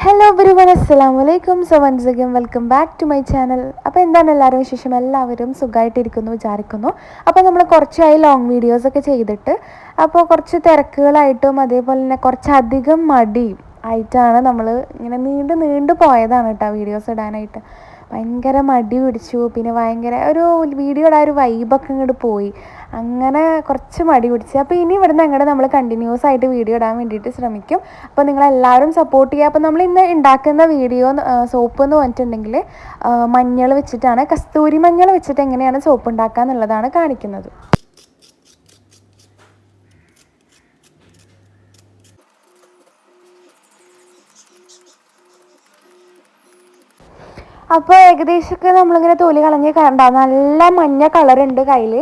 Hello every അസ്സാം വലൈക്കും so once again welcome back to my channel അപ്പോൾ എന്താണ് എല്ലാവരും വിശേഷം? എല്ലാവരും സുഖമായിട്ടിരിക്കുന്നു വിചാരിക്കുന്നു. അപ്പോൾ നമ്മൾ കുറച്ചായി ലോങ് വീഡിയോസ് ഒക്കെ ചെയ്തിട്ട്. അപ്പോൾ കുറച്ച് തിരക്കുകളായിട്ടും അതേപോലെ തന്നെ കുറച്ചധികം മടി ആയിട്ടാണ് നമ്മൾ ഇങ്ങനെ നീണ്ടു നീണ്ടു പോയതാണ് കേട്ടോ വീഡിയോസ് ഇടാനായിട്ട്. ഭയങ്കര മടി പിടിച്ചു. പിന്നെ ഭയങ്കര ഒരു വീഡിയോ ഇടാൻ ഒരു വൈബൊക്കെ ഇങ്ങോട്ട് പോയി. അങ്ങനെ കുറച്ച് മടി പിടിച്ച്. അപ്പോൾ ഇനി ഇവിടുന്ന് അങ്ങോട്ട് നമ്മൾ കണ്ടിന്യൂസ് ആയിട്ട് വീഡിയോ ഇടാൻ വേണ്ടിയിട്ട് ശ്രമിക്കും. അപ്പോൾ നിങ്ങളെല്ലാവരും സപ്പോർട്ട് ചെയ്യുക അപ്പോൾ നമ്മൾ ഇന്ന് ഉണ്ടാക്കുന്ന വീഡിയോ സോപ്പ് എന്ന് പറഞ്ഞിട്ടുണ്ടെങ്കിൽ മഞ്ഞൾ വെച്ചിട്ടാണ് കസ്തൂരി മഞ്ഞൾ വെച്ചിട്ട് എങ്ങനെയാണ് സോപ്പ് ഉണ്ടാക്കുക എന്നുള്ളതാണ് കാണിക്കുന്നത്. അപ്പോൾ ഏകദേശമൊക്കെ നമ്മളിങ്ങനെ തോലി കളഞ്ഞ് കണ്ട നല്ല മഞ്ഞ കളറുണ്ട് കയ്യിൽ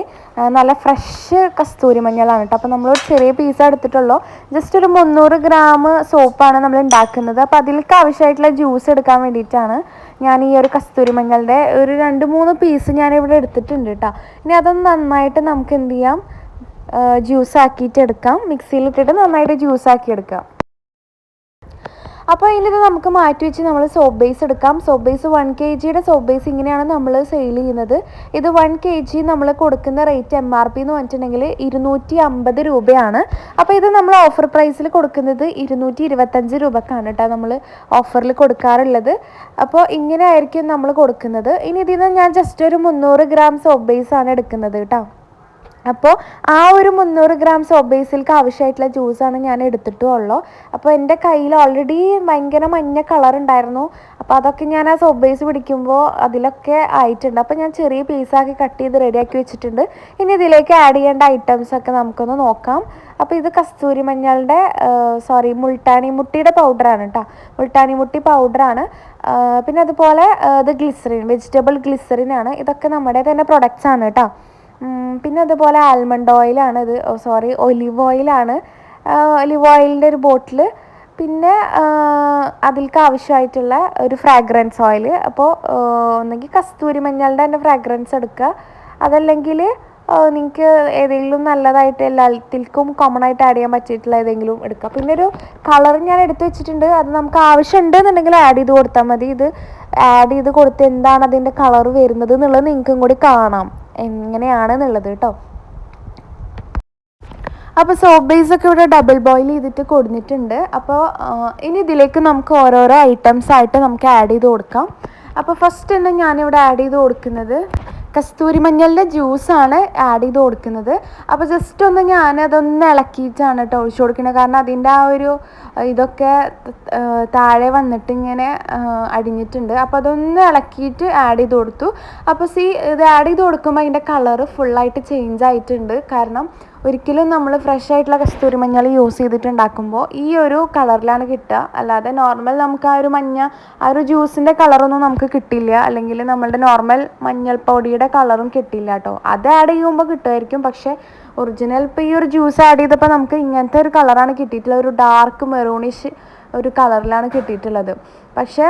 നല്ല ഫ്രഷ് കസ്തൂരി മഞ്ഞളാണ് കേട്ടോ അപ്പോൾ നമ്മൾ ചെറിയ പീസ് എടുത്തിട്ടുള്ളൂ. ജസ്റ്റ് ഒരു മുന്നൂറ് ഗ്രാം സോപ്പാണ് നമ്മൾ ഉണ്ടാക്കുന്നത്. അപ്പോൾ അതിലേക്ക് ആവശ്യമായിട്ടുള്ള ജ്യൂസ് എടുക്കാൻ വേണ്ടിയിട്ടാണ് ഞാൻ ഈ ഒരു കസ്തൂരി മഞ്ഞളുടെ ഒരു രണ്ട് മൂന്ന് പീസ് ഞാൻ ഇവിടെ എടുത്തിട്ടുണ്ട് കേട്ടോ ഇനി അതൊന്ന് നന്നായിട്ട് നമുക്ക് എന്ത് ചെയ്യാം? ജ്യൂസ് ആക്കിയിട്ട് എടുക്കാം. മിക്സിയിൽ ഇട്ടിട്ട് നന്നായിട്ട് ജ്യൂസ് ആക്കി എടുക്കാം. അപ്പോൾ ഇതിൽ നമുക്ക് മാറ്റി വെച്ച് നമ്മൾ സോപ്പ് ബേസ് എടുക്കാം. സോപ്പ് ബേസ് വൺ കെ ജിയുടെ സോപ്പ് ബേസ് ഇങ്ങനെയാണ് നമ്മൾ സെയിൽ ചെയ്യുന്നത്. ഇത് വൺ കെ ജി നമ്മൾ കൊടുക്കുന്ന റേറ്റ് എം ആർ പി എന്ന് പറഞ്ഞിട്ടുണ്ടെങ്കിൽ ഇരുന്നൂറ്റി അമ്പത് രൂപയാണ്. അപ്പോൾ ഇത് നമ്മൾ ഓഫർ പ്രൈസിൽ കൊടുക്കുന്നത് ഇരുന്നൂറ്റി ഇരുപത്തഞ്ച് രൂപക്കാണ് കേട്ടോ നമ്മൾ ഓഫറിൽ കൊടുക്കാറുള്ളത്. അപ്പോൾ ഇങ്ങനെ ആയിരിക്കും നമ്മൾ കൊടുക്കുന്നത്. ഇനി ഇതിൽ നിന്ന് ഞാൻ ജസ്റ്റ് ഒരു മുന്നൂറ് ഗ്രാം സോപ്പ് ബേസ് ആണ് എടുക്കുന്നത് കേട്ടോ. അപ്പോൾ ആ ഒരു മുന്നൂറ് ഗ്രാം സോപ്പ് ആവശ്യമായിട്ടുള്ള ജ്യൂസാണ് ഞാൻ എടുത്തിട്ടുള്ളൂ. അപ്പോൾ എന്റെ കയ്യിൽ ഓൾറെഡി ഭയങ്കര മഞ്ഞ കളർ ഉണ്ടായിരുന്നു. അപ്പോൾ അതൊക്കെ ഞാൻ ആ സോപ്പ് ബേസ് പിടിക്കുമ്പോൾ അതിലൊക്കെ ആയിട്ടുണ്ട്. അപ്പോൾ ഞാൻ ചെറിയ പീസാക്കി കട്ട് ചെയ്ത് റെഡിയാക്കി വെച്ചിട്ടുണ്ട്. ഇനി ഇതിലേക്ക് ആഡ് ചെയ്യേണ്ട ഐറ്റംസ് ഒക്കെ നമുക്കൊന്ന് നോക്കാം. അപ്പോൾ ഇത് കസ്തൂരി മഞ്ഞളുടെ സോറി മുൾട്ടാനി മുട്ടിയുടെ പൗഡറാണ് കേട്ടോ മുൾട്ടാനി മുട്ടി പൗഡറാണ് പിന്നെ അതുപോലെ ഇത് ഗ്ലിസറിൻ വെജിറ്റബിൾ ഗ്ലിസറിൻ ആണ്. ഇതൊക്കെ നമ്മുടെ തന്നെ പ്രൊഡക്ട്സ് ആണ് കേട്ടോ പിന്നെ അതുപോലെ ആൽമണ്ട് ഓയിലാണ് ഇത് സോറി ഒലിവ് ഓയിലാണ് ഒലിവ് ഓയിലിന്റെ ഒരു ബോട്ടിൽ പിന്നെ അതിൽക്ക് ആവശ്യമായിട്ടുള്ള ഒരു ഫ്രാഗ്രൻസ് ഓയിൽ അപ്പോൾ ഒന്നെങ്കിൽ കസ്തൂരി മഞ്ഞളുടെ തന്നെ ഫ്രാഗ്രൻസ് എടുക്കുക. അതല്ലെങ്കിൽ നിങ്ങൾക്ക് ഏതെങ്കിലും നല്ലതായിട്ട് എല്ലാത്തിൽക്കും കോമൺ ആയിട്ട് ആഡ് ചെയ്യാൻ പറ്റിയിട്ടുള്ള ഏതെങ്കിലും എടുക്കാം പിന്നെ ഒരു കളർ ഞാൻ എടുത്തു വെച്ചിട്ടുണ്ട് അത് നമുക്ക് ആവശ്യമുണ്ട് എന്നുണ്ടെങ്കിൽ ആഡ് ചെയ്ത് കൊടുത്താൽ മതി. ഇത് ആഡ് ചെയ്ത് കൊടുത്ത് എന്താണ് അതിന്റെ കളർ വരുന്നത് എന്നുള്ളത് നിങ്ങൾക്കും കൂടി കാണാം. എങ്ങനെയാണെന്നുള്ളത് കേട്ടോ. അപ്പോൾ സോപ്പ് ബേസ് ഒക്കെ ഇവിടെ ഡബിൾ ബോയിൽ ചെയ്തിട്ട് കൊടുത്തിട്ടുണ്ട്. അപ്പോൾ ഇനി ഇതിലേക്ക് നമുക്ക് ഓരോരോ ഐറ്റംസ് ആയിട്ട് നമുക്ക് ആഡ് ചെയ്ത് കൊടുക്കാം. അപ്പോൾ ഫസ്റ്റ് തന്നെ ഞാനിവിടെ ആഡ് ചെയ്ത് കൊടുക്കുന്നത് കസ്തൂരി മഞ്ഞളിന്റെ ജ്യൂസാണ് ആഡ് ചെയ്ത് കൊടുക്കുന്നത്. അപ്പോൾ ജസ്റ്റ് ഒന്ന് ഞാനതൊന്ന് ഇളക്കിയിട്ടാണ് കേട്ടോ ഒഴിച്ചു കൊടുക്കുന്നത്. കാരണം അതിന്റെ ആ ഒരു ഇതൊക്കെ താഴെ വന്നിട്ട് ഇങ്ങനെ അടിഞ്ഞിട്ടുണ്ട്. അപ്പോൾ അതൊന്ന് ഇളക്കിയിട്ട് ആഡ് ചെയ്ത് കൊടുത്തു. അപ്പോൾ സീ ഇത് ആഡ് ചെയ്ത് കൊടുക്കുമ്പോൾ അതിന്റെ കളറ് ഫുള്ളായിട്ട് ചേഞ്ച് ആയിട്ടുണ്ട്. കാരണം ഒരിക്കലും നമ്മൾ ഫ്രഷ് ആയിട്ടുള്ള കസ്തൂരി മഞ്ഞൾ യൂസ് ചെയ്തിട്ടുണ്ടാക്കുമ്പോൾ ഈ ഒരു കളറിലാണ് കിട്ടുക. അല്ലാതെ നോർമൽ നമുക്ക് ആ ഒരു മഞ്ഞ ആ ഒരു ജ്യൂസിന്റെ കളറൊന്നും നമുക്ക് കിട്ടില്ല. അല്ലെങ്കിൽ നമ്മളുടെ നോർമൽ മഞ്ഞൾ പൊടിയുടെ കളറും കിട്ടില്ല കേട്ടോ അത് ആഡ് ചെയ്യുമ്പോൾ കിട്ടുമായിരിക്കും. പക്ഷേ ഒറിജിനൽ ഇപ്പോൾ ഈ ഒരു ജ്യൂസ് ആഡ് ചെയ്തപ്പോൾ നമുക്ക് ഇങ്ങനത്തെ ഒരു കളറാണ് കിട്ടിയിട്ടുള്ളത്. ഒരു ഡാർക്ക് മെറൂണിഷ് ഒരു കളറിലാണ് കിട്ടിയിട്ടുള്ളത്. പക്ഷേ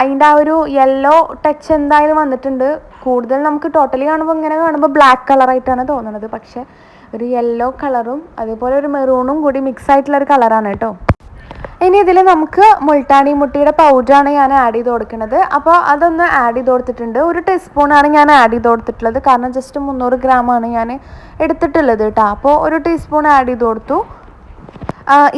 അതിന്റെ ആ ഒരു യെല്ലോ ടച്ച് എന്തായാലും വന്നിട്ടുണ്ട്. കൂടുതൽ നമുക്ക് ടോട്ടലി കാണുമ്പോൾ ഇങ്ങനെ കാണുമ്പോൾ ബ്ലാക്ക് കളറായിട്ടാണ് തോന്നുന്നത് പക്ഷേ ഒരു യെല്ലോ കളറും അതുപോലെ ഒരു മെറൂണും കൂടി മിക്സ് ആയിട്ടുള്ള ഒരു കളറാണ് കേട്ടോ. ഇനി ഇതിൽ നമുക്ക് മുൾട്ടാണി മുട്ടിയുടെ പൗഡറാണ് ഞാൻ ആഡ് ചെയ്ത് കൊടുക്കുന്നത്. അപ്പോൾ അതൊന്ന് ആഡ് ചെയ്ത് കൊടുത്തിട്ടുണ്ട്. ഒരു ടീസ്പൂണാണ് ഞാൻ ആഡ് ചെയ്ത് കൊടുത്തിട്ടുള്ളത്. കാരണം ജസ്റ്റ് മുന്നൂറ് ഗ്രാമാണ് ഞാൻ എടുത്തിട്ടുള്ളത് കേട്ടോ. അപ്പോൾ ഒരു ടീസ്പൂൺ ആഡ് ചെയ്ത് കൊടുത്തു.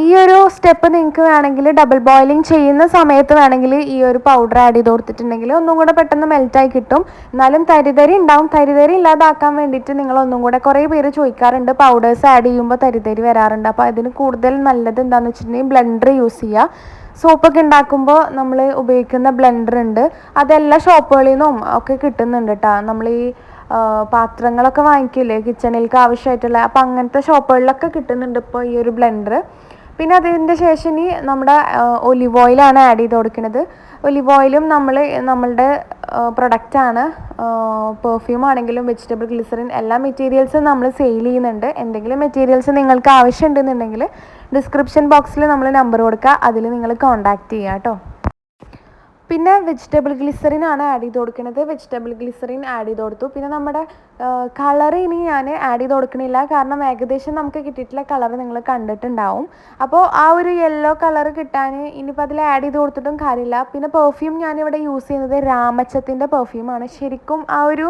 ഈ ഒരു സ്റ്റെപ്പ് നിങ്ങൾക്ക് വേണമെങ്കിൽ ഡബിൾ ബോയിലിംഗ് ചെയ്യുന്ന സമയത്ത് വേണമെങ്കിൽ ഈ ഒരു പൗഡർ ആഡ് ചെയ്ത് കൊടുത്തിട്ടുണ്ടെങ്കിൽ ഒന്നും കൂടെ പെട്ടെന്ന് മെൽറ്റായി കിട്ടും. എന്നാലും തരിതരി ഉണ്ടാവും. തരിതരി ഇല്ലാതാക്കാൻ വേണ്ടിയിട്ട് നിങ്ങൾ ഒന്നും കൂടെ കുറേ പേര് ചോദിക്കാറുണ്ട്. പൗഡേഴ്സ് ആഡ് ചെയ്യുമ്പോൾ തരിതരി വരാറുണ്ട്. അപ്പോൾ അതിന് കൂടുതൽ നല്ലത് എന്താണെന്ന് വെച്ചിട്ടുണ്ടെങ്കിൽ ബ്ലെൻഡർ യൂസ് ചെയ്യുക. സോപ്പൊക്കെ ഉണ്ടാക്കുമ്പോൾ നമ്മൾ ഉപയോഗിക്കുന്ന ബ്ലെൻഡർ ഉണ്ട്. അതെല്ലാ ഷോപ്പുകളിൽ നിന്നും ഒക്കെ കിട്ടുന്നുണ്ട് കേട്ടോ നമ്മൾ ഈ പാത്രങ്ങളൊക്കെ വാങ്ങിക്കില്ലേ? കിച്ചണിലേക്ക് ആവശ്യമായിട്ടുള്ള. അപ്പം അങ്ങനത്തെ ഷോപ്പുകളിലൊക്കെ കിട്ടുന്നുണ്ട് ഇപ്പോൾ ഈ ഒരു ബ്ലെൻഡർ പിന്നെ അതിന്റെ ശേഷം ഇനി നമ്മുടെ ഒലിവ് ഓയിലാണ് ആഡ് ചെയ്ത് കൊടുക്കുന്നത്. ഒലിവ് ഓയിലും നമ്മൾ നമ്മളുടെ പ്രൊഡക്റ്റാണ് പെർഫ്യൂം ആണെങ്കിലും വെജിറ്റബിൾ ഗ്ലിസറിൻ എല്ലാ മെറ്റീരിയൽസും നമ്മൾ സെയിൽ ചെയ്യുന്നുണ്ട്. എന്തെങ്കിലും മെറ്റീരിയൽസ് നിങ്ങൾക്ക് ആവശ്യമുണ്ടെന്നുണ്ടെങ്കിൽ ഡിസ്ക്രിപ്ഷൻ ബോക്സിൽ നമ്മൾ നമ്പർ കൊടുക്കുക. അതിൽ നിങ്ങൾ കോൺടാക്റ്റ് ചെയ്യുക കേട്ടോ. പിന്നെ വെജിറ്റബിൾ ഗ്ലിസറിൻ ആണ് ആഡ് ചെയ്ത് കൊടുക്കുന്നത്. വെജിറ്റബിൾ ഗ്ലിസറിൻ ആഡ് ചെയ്ത് കൊടുത്തു. പിന്നെ നമ്മുടെ കളർ ഇനി ഞാൻ ആഡ് ചെയ്ത് കൊടുക്കണില്ല. കാരണം ഏകദേശം നമുക്ക് കിട്ടിയിട്ടുള്ള കളർ നിങ്ങൾ കണ്ടിട്ടുണ്ടാവും. അപ്പോൾ ആ ഒരു യെല്ലോ കളർ കിട്ടാൻ ഇനിയിപ്പോൾ അതിൽ ആഡ് ചെയ്ത് കൊടുത്തിട്ടും കാര്യമില്ല. പിന്നെ പെർഫ്യൂം ഞാനിവിടെ യൂസ് ചെയ്യുന്നത് രാമച്ചത്തിന്റെ പെർഫ്യൂമാണ് ശരിക്കും ആ ഒരു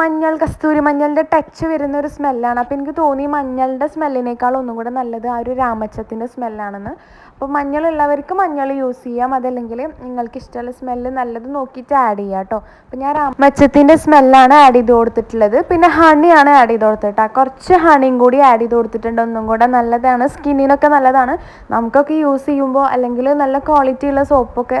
മഞ്ഞൾ കസ്തൂരി മഞ്ഞളിന്റെ ടച്ച് വരുന്ന ഒരു സ്മെല്ലാണ് അപ്പോൾ എനിക്ക് തോന്നി മഞ്ഞളുടെ സ്മെല്ലിനേക്കാൾ ഒന്നും കൂടെ നല്ലത് ആ ഒരു രാമച്ചത്തിന്റെ സ്മെല്ലാണെന്ന് അപ്പോൾ മഞ്ഞളുള്ളവർക്ക് മഞ്ഞൾ യൂസ് ചെയ്യാം. അതല്ലെങ്കിൽ നിങ്ങൾക്ക് ഇഷ്ടമുള്ള സ്മെല്ല് നല്ലത് നോക്കിയിട്ട് ആഡ് ചെയ്യാം കേട്ടോ. അപ്പം ഞാൻ മച്ചത്തിന്റെ സ്മെല്ലാണ് ആഡ് ചെയ്ത് കൊടുത്തിട്ടുള്ളത്. പിന്നെ ഹണിയാണ് ആഡ് ചെയ്ത് കൊടുത്തിട്ട് കുറച്ച് ഹണിയും കൂടി ആഡ് ചെയ്ത് കൊടുത്തിട്ടുണ്ട്. ഒന്നും കൂടെ നല്ലതാണ്. സ്കിന്നിനൊക്കെ നല്ലതാണ്. നമുക്കൊക്കെ യൂസ് ചെയ്യുമ്പോൾ അല്ലെങ്കിൽ നല്ല ക്വാളിറ്റിയുള്ള സോപ്പൊക്കെ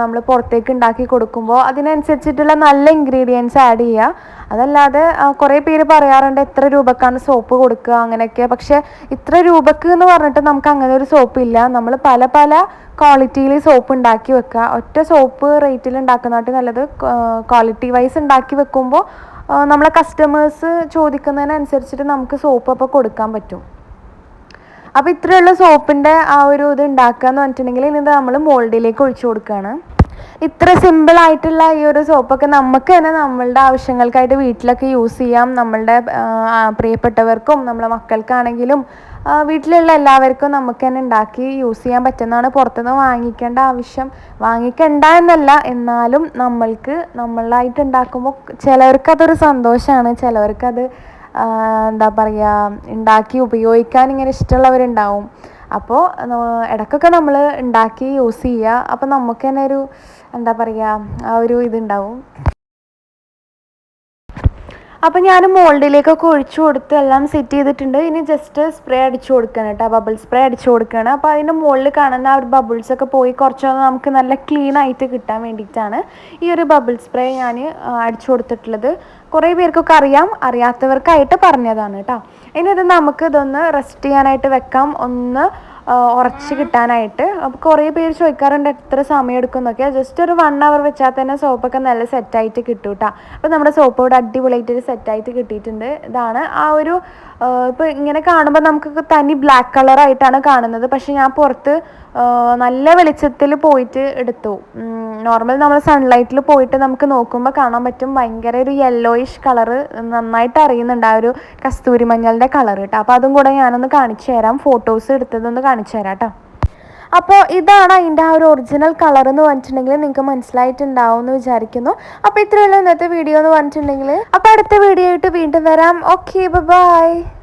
നമ്മൾ പുറത്തേക്ക് ഉണ്ടാക്കി കൊടുക്കുമ്പോൾ അതിനനുസരിച്ചിട്ടുള്ള നല്ല ഇൻഗ്രീഡിയൻസ് ആഡ് ചെയ്യുക അതല്ലാതെ കുറേ പേര് പറയാറുണ്ട് എത്ര രൂപക്കാണ് സോപ്പ് കൊടുക്കുക അങ്ങനെയൊക്കെ. പക്ഷേ ഇത്ര രൂപക്ക് എന്ന് പറഞ്ഞിട്ട് നമുക്ക് അങ്ങനെ ഒരു സോപ്പ് ഇല്ല. നമ്മൾ പല പല ക്വാളിറ്റിയിൽ സോപ്പ് ഉണ്ടാക്കി വെക്കുക. ഒറ്റ സോപ്പ് റേറ്റിൽ ഉണ്ടാക്കുന്നതായിട്ട് നല്ലത് ക്വാളിറ്റി വൈസ് ഉണ്ടാക്കി വെക്കുമ്പോൾ നമ്മളെ കസ്റ്റമേഴ്സ് ചോദിക്കുന്നതിനനുസരിച്ചിട്ട് നമുക്ക് സോപ്പ് അപ്പോൾ കൊടുക്കാൻ പറ്റും. അപ്പോൾ ഇത്രയുള്ള സോപ്പിന്റെ ആ ഒരു ഇത് ഉണ്ടാക്കുക എന്ന് പറഞ്ഞിട്ടുണ്ടെങ്കിൽ ഇനി നമ്മൾ മോൾഡിലേക്ക് ഒഴിച്ചു കൊടുക്കുകയാണ്. ഇത്ര സിമ്പിൾ ആയിട്ടുള്ള ഈ ഒരു സോപ്പൊക്കെ നമുക്ക് തന്നെ നമ്മളുടെ ആവശ്യങ്ങൾക്കായിട്ട് വീട്ടിലൊക്കെ യൂസ് ചെയ്യാം. നമ്മളുടെ പ്രിയപ്പെട്ടവർക്കും നമ്മളെ മക്കൾക്കാണെങ്കിലും വീട്ടിലുള്ള എല്ലാവർക്കും നമുക്ക് തന്നെ ഉണ്ടാക്കി യൂസ് ചെയ്യാൻ പറ്റുന്നതാണ്. പുറത്തുനിന്ന് വാങ്ങിക്കേണ്ട ആവശ്യം വാങ്ങിക്കണ്ട എന്നല്ല. എന്നാലും നമ്മൾക്ക് നമ്മളായിട്ട് ഉണ്ടാക്കുമ്പോൾ ചിലവർക്ക് അതൊരു സന്തോഷമാണ്. ചിലവർക്കത് അത് എന്താ പറയുക ഉണ്ടാക്കി ഉപയോഗിക്കാൻ ഇങ്ങനെ ഇഷ്ടമുള്ളവരുണ്ടാവും. അപ്പോൾ ഇടയ്ക്കൊക്കെ നമ്മൾ ഉണ്ടാക്കി യൂസ് ചെയ്യുക. അപ്പോൾ നമുക്ക് തന്നെ ഒരു എന്താ പറയുക ആ ഒരു ഇതുണ്ടാവും. അപ്പോൾ ഞാൻ മോൾഡിലേക്കൊക്കെ ഒഴിച്ചു കൊടുത്ത് എല്ലാം സെറ്റ് ചെയ്തിട്ടുണ്ട്. ഇനി ജസ്റ്റ് സ്പ്രേ അടിച്ചു കൊടുക്കണം കേട്ടോ ബബിൾ സ്പ്രേ അടിച്ചു കൊടുക്കുകയാണ് അപ്പോൾ അതിന്റെ മുകളിൽ കാണുന്ന ആ ഒരു ബബിൾസ് ഒക്കെ പോയി കുറച്ചൊന്ന് നമുക്ക് നല്ല ക്ലീൻ ആയിട്ട് കിട്ടാൻ വേണ്ടിയിട്ടാണ് ഈ ഒരു ബബിൾ സ്പ്രേ ഞാൻ അടിച്ചു കൊടുത്തിട്ടുള്ളത്. കുറേ പേർക്കൊക്കെ അറിയാം അറിയാത്തവർക്കായിട്ട് പറഞ്ഞതാണ് കേട്ടോ. ഇനി ഇത് നമുക്ക് ഇതൊന്ന് റെസ്റ്റ് ചെയ്യാനായിട്ട് വെക്കാം. ഒന്ന് ഉറച്ച് കിട്ടാനായിട്ട്. അപ്പോൾ കുറേ പേര് ചോദിക്കാറുണ്ട് എത്ര സമയം എടുക്കും എന്നൊക്കെ. ജസ്റ്റ് ഒരു വൺ അവർ വെച്ചാൽ തന്നെ സോപ്പൊക്കെ നല്ല സെറ്റായിട്ട് കിട്ടും കേട്ടോ അപ്പോൾ നമ്മുടെ സോപ്പ് ഇവിടെ അടിപൊളിയായിട്ട് സെറ്റായിട്ട് കിട്ടിയിട്ടുണ്ട്. ഇതാണ് ആ ഒരു ഇപ്പോൾ ഇങ്ങനെ കാണുമ്പോൾ നമുക്ക് തനി ബ്ലാക്ക് കളറായിട്ടാണ് കാണുന്നത്. പക്ഷെ ഞാൻ പുറത്ത് നല്ല വെളിച്ചത്തിൽ പോയിട്ട് എടുത്തു. നോർമൽ നമ്മൾ സൺലൈറ്റിൽ പോയിട്ട് നമുക്ക് നോക്കുമ്പോൾ കാണാൻ പറ്റും ഭയങ്കര ഒരു യെല്ലോയിഷ് കളറ് നന്നായിട്ട് അറിയുന്നുണ്ട് ആ ഒരു കസ്തൂരി മഞ്ഞളുടെ കളർ കേട്ടോ അപ്പോൾ അതും കൂടെ ഞാനൊന്ന് കാണിച്ചു തരാം. ഫോട്ടോസ് എടുത്തതൊന്ന് കാണിച്ചു തരാം കേട്ടോ അപ്പോൾ ഇതാണ് അതിന്റെ ആ ഒരു ഒറിജിനൽ കളർ എന്ന് പറഞ്ഞിട്ടുണ്ടെങ്കിൽ നിങ്ങൾക്ക് മനസ്സിലായിട്ടുണ്ടാവും എന്ന് വിചാരിക്കുന്നു അപ്പോൾ ഇത്രയുള്ള ഇന്നത്തെ വീഡിയോ എന്ന് പറഞ്ഞിട്ടുണ്ടെങ്കിൽ അപ്പോൾ അടുത്ത വീഡിയോ ആയിട്ട് വീണ്ടും വരാം. Okay bye